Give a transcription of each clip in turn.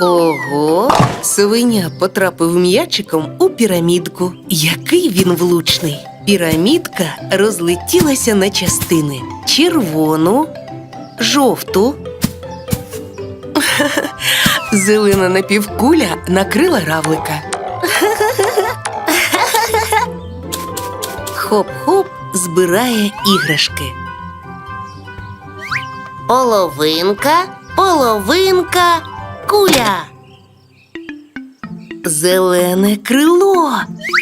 Ого, совеня потрапив м'ячиком у пірамідку. Який він влучний. Пірамідка розлетілася на частини: червону, жовту. Зелена напівкуля накрила равлика. Хоп-хоп збирає іграшки. Половинка, половинка, куля. Зелене крило.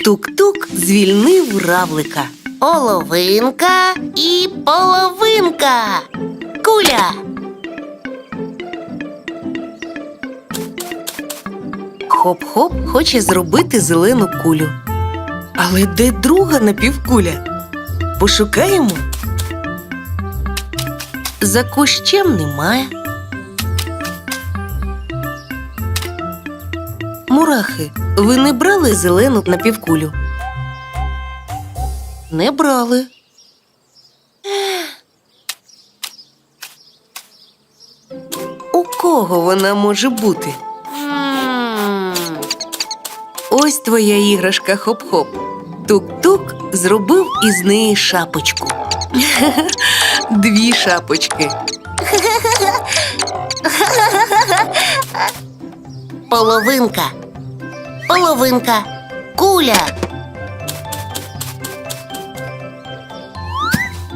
Тук-тук звільнив равлика. Половинка і половинка. Куля. Хоп-хоп хоче зробити зелену кулю. Але де друга напівкуля? Пошукаємо. За кущем немає. Мурахи, ви не брали зелену напівкулю? Не брали. У кого вона може бути? Ось твоя іграшка хоп-хоп. Тук-тук зробив із неї шапочку. Дві шапочки. Половинка. Половинка. Куля.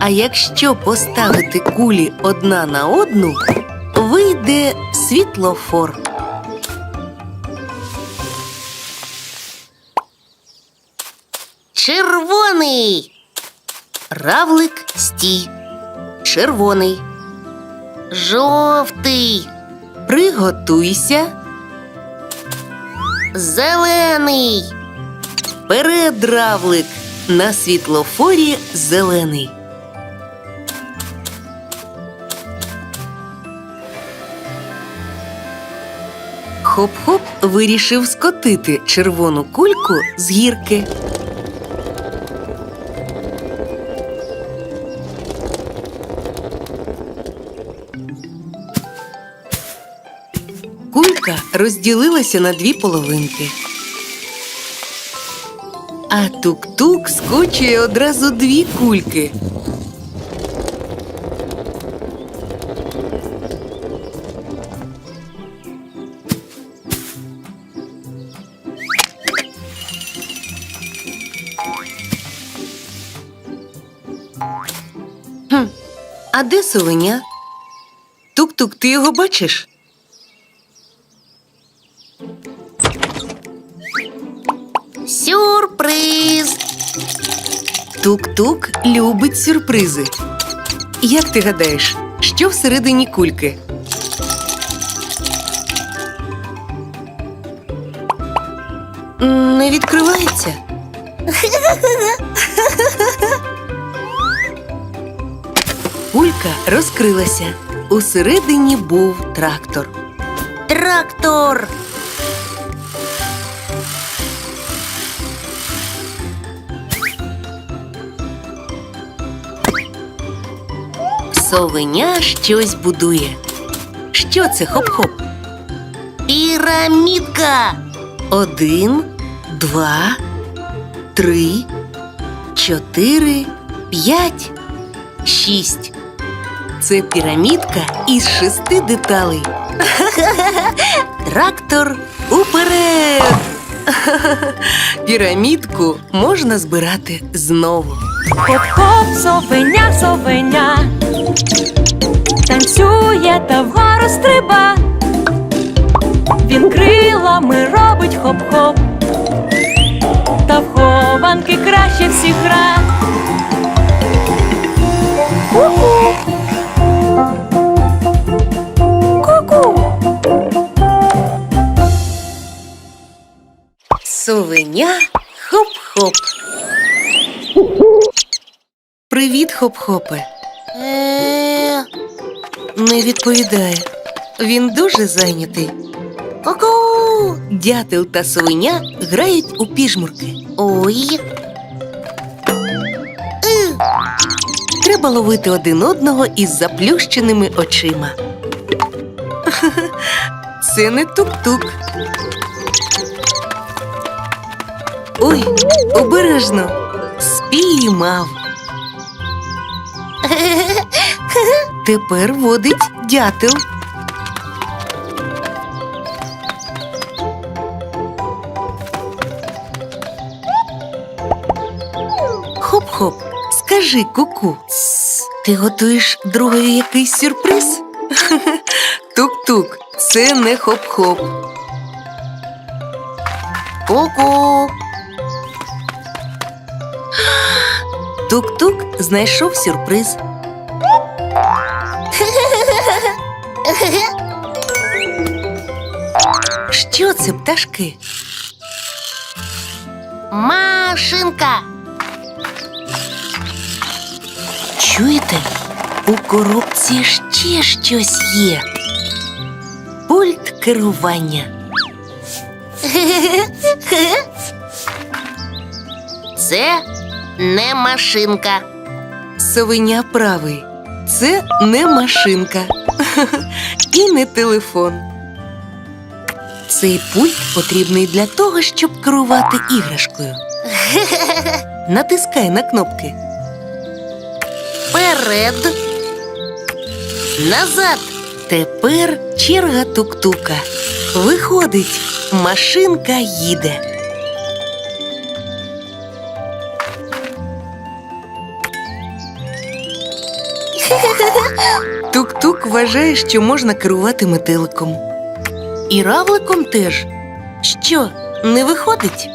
А якщо поставити кулі одна на одну, вийде світлофор. Червоний. Равлик стій. Червоний. Жовтий. Приготуйся. Зелений. Вперед, равлик. На світлофорі зелений. Хоп-хоп вирішив скотити червону кульку з гірки. Розділилася на дві половинки. А тук-тук скочує одразу дві кульки. А де совеня? Тук-тук, ти його бачиш? Тук-тук любить сюрпризи. Як ти гадаєш, що всередині кульки? Не відкривається. Кулька розкрилася. Усередині був трактор. Трактор! Совеня щось будує. Що це хоп-хоп? Пірамідка. Один, два, три, чотири, п'ять, шість. Це пірамідка із шести деталей. Трактор уперед! Пірамідку можна збирати знову. Хоп-хоп, совеня, совеня, та вгору стриба, він крилами робить хоп-хоп, та в краще всіх гра. Ку-ку Ку-ку хоп-хоп. Привіт, хоп-хопе. Е, Не відповідає. Він дуже зайнятий. Ку-ку! Дятел та совеня грають у піжмурки. Ой. Треба ловити один одного із заплющеними очима. Це не тук-тук. Ой, обережно. Спіймав. Тепер водить дятел. Хоп-хоп, скажи ку-ку. Ти готуєш другові якийсь сюрприз? Тук-тук, це не хоп-хоп. Ку-ку! Тук-тук знайшов сюрприз. Що це пташки? Машинка! Чуєте? У коробці ще щось є. Пульт керування. Це не машинка. Совеня правий. Це не машинка і не телефон. Цей пульт потрібний для того, щоб керувати іграшкою. Натискай на кнопки. Вперед. Назад. Тепер черга тук-тука. Виходить, машинка їде. Тук-тук вважає, що можна керувати метеликом. І равликом теж. Що, не виходить?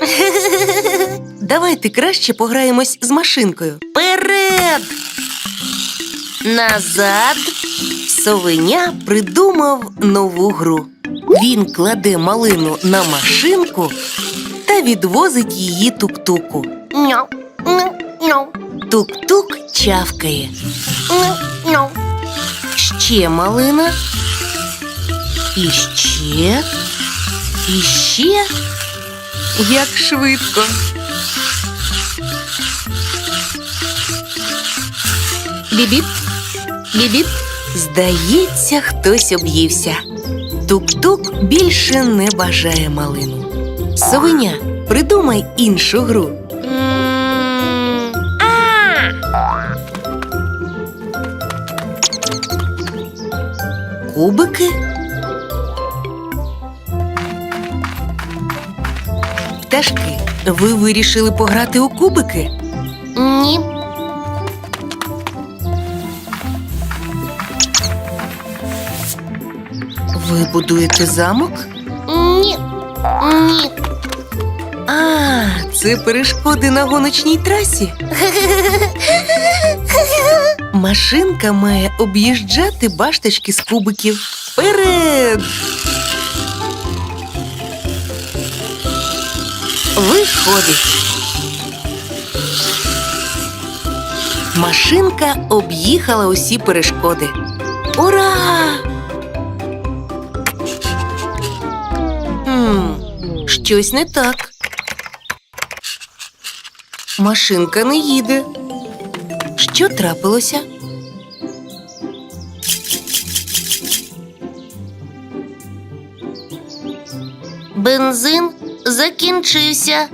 Давайте краще пограємось з машинкою. Вперед. Назад. Совеня придумав нову гру. Він кладе малину на машинку та відвозить її тук-туку. Тук-тук чавкає. Ще малина. І ще. І ще. Як швидко. Бібіп. Бібіп. Здається, хтось об'ївся. Тук-тук більше не бажає малину. Совеня, придумай іншу гру. Кубики. Пташки, ви вирішили пограти у кубики? Ні. Ви будуєте замок? Ні. Ні. А, це перешкоди на гоночній трасі. Машинка має об'їжджати башточки з кубиків. Вперед! Виходить. Машинка об'їхала усі перешкоди. Ура! Хм, щось не так. Машинка не їде. Що трапилося? Бензин закінчився.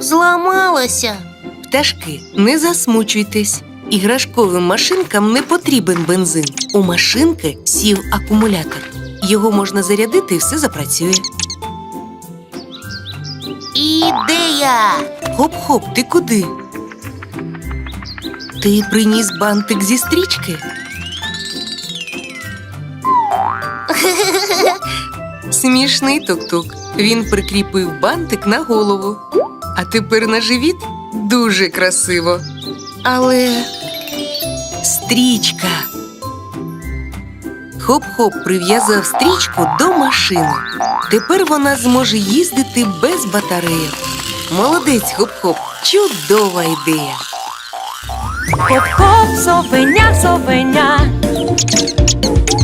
Зламалося. Пташки, не засмучуйтесь. Іграшковим машинкам не потрібен бензин. У машинки сів акумулятор. Його можна зарядити і все запрацює. Ідея. Хоп-хоп, ти куди? Ти приніс бантик зі стрічки? Смішний тук-тук. Він прикріпив бантик на голову. А тепер на живіт дуже красиво. Але стрічка. Хоп-хоп прив'язав стрічку до машини. Тепер вона зможе їздити без батареїв. Молодець, хоп-хоп, чудова ідея. Хоп-хоп, совеня, совеня.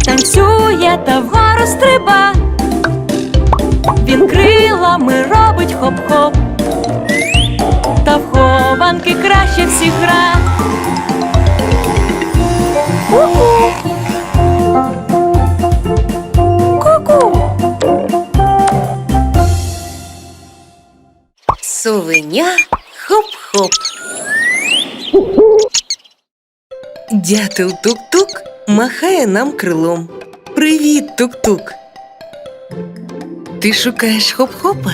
Танцює та вгору стриба. Крилами робить хоп-хоп. Та в хованки краще всіх гра. Ку-ку. Ку-ку. Хоп-хоп. Дятел тук-тук махає нам крилом. Привіт, тук-тук. Ти шукаєш хоп-хопа?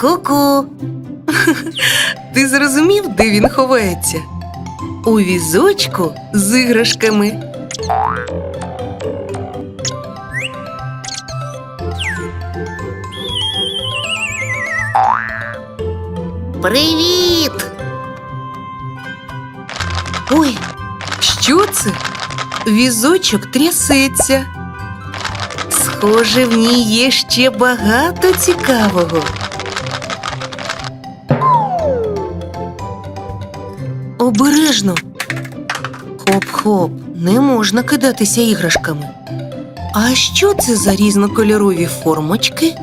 Ку-ку. Ти зрозумів, де він ховається? У візочку з іграшками. Привіт! Ой, що це? Візочок трясеться. Схоже, в ній є ще багато цікавого. Обережно. Хоп-хоп, не можна кидатися іграшками. А що це за різнокольорові формочки?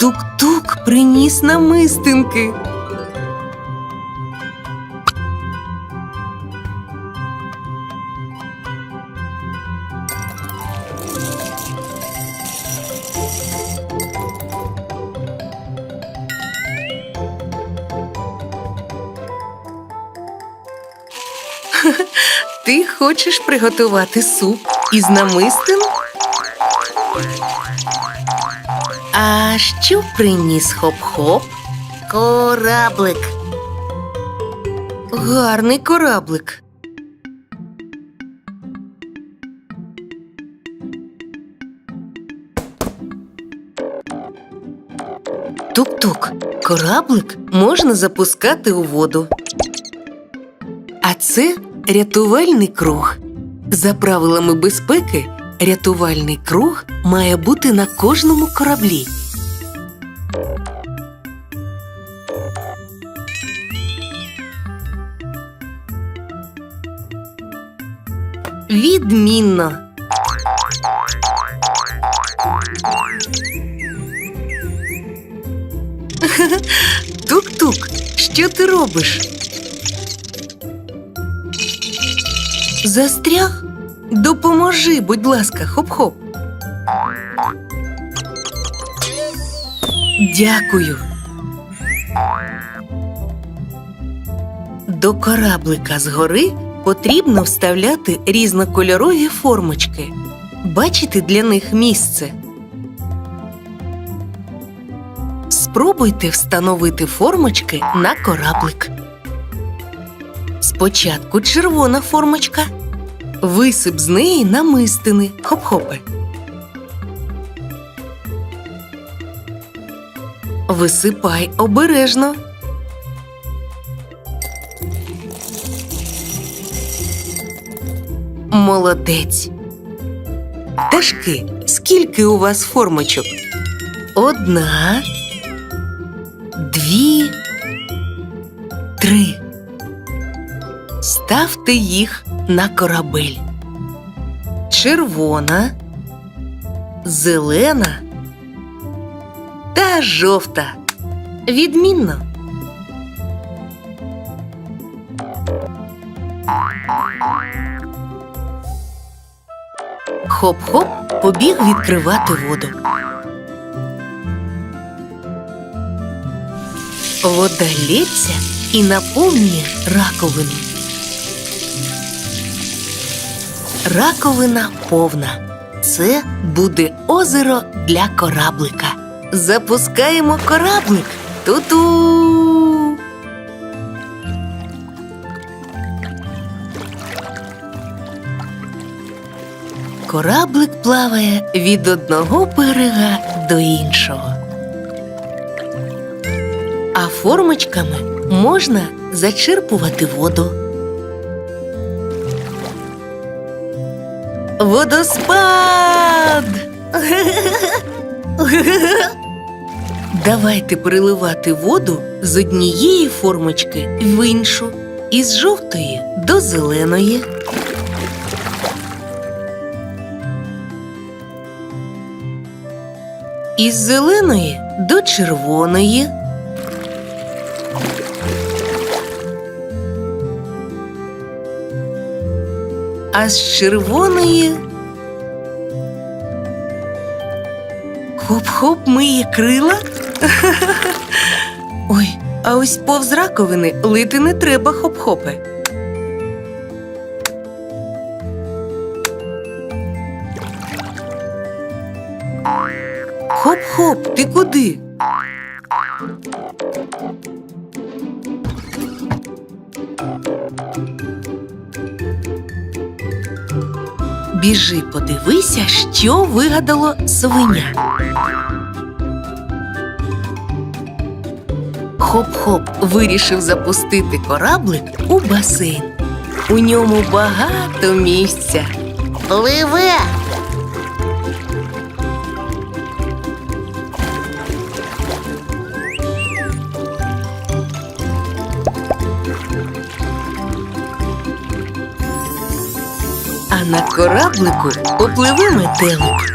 Тук-тук приніс намистинки. Хочеш приготувати суп із намистин? А що приніс хоп-хоп? Кораблик. Гарний кораблик. Тук-тук, кораблик можна запускати у воду. А це рятувальний круг. За правилами безпеки, рятувальний круг має бути на кожному кораблі. Відмінно. Тук-тук, що ти робиш? Застряг? Допоможи, будь ласка, хоп-хоп. Дякую. До кораблика згори потрібно вставляти різнокольорові формочки. Бачите для них місце. Спробуйте встановити формочки на кораблик. Спочатку червона формочка. Висип з неї намистини. Хоп-хопи. Висипай обережно. Молодець. Пташки, скільки у вас формочок? Одна, дві, три. Ставте їх на корабель. Червона, зелена та жовта. Відмінно. Хоп-хоп побіг відкривати воду. Вода лється і наповнює раковину. Раковина повна. Це буде озеро для кораблика. Запускаємо кораблик. Ту-ту. Кораблик плаває від одного берега до іншого. А формочками можна зачерпувати воду. Водоспад! Давайте переливати воду з однієї формочки в іншу, із жовтої до зеленої. Із зеленої до червоної. А з червоної. Хоп-хоп миє крила. Ой, а ось повз раковини лити не треба хоп-хопи. Хоп-хоп, ти куди? Біжи, подивися, що вигадало свиня. Хоп-хоп вирішив запустити кораблик у басейн. У ньому багато місця. Пливе. А на кораблику попливе метелик.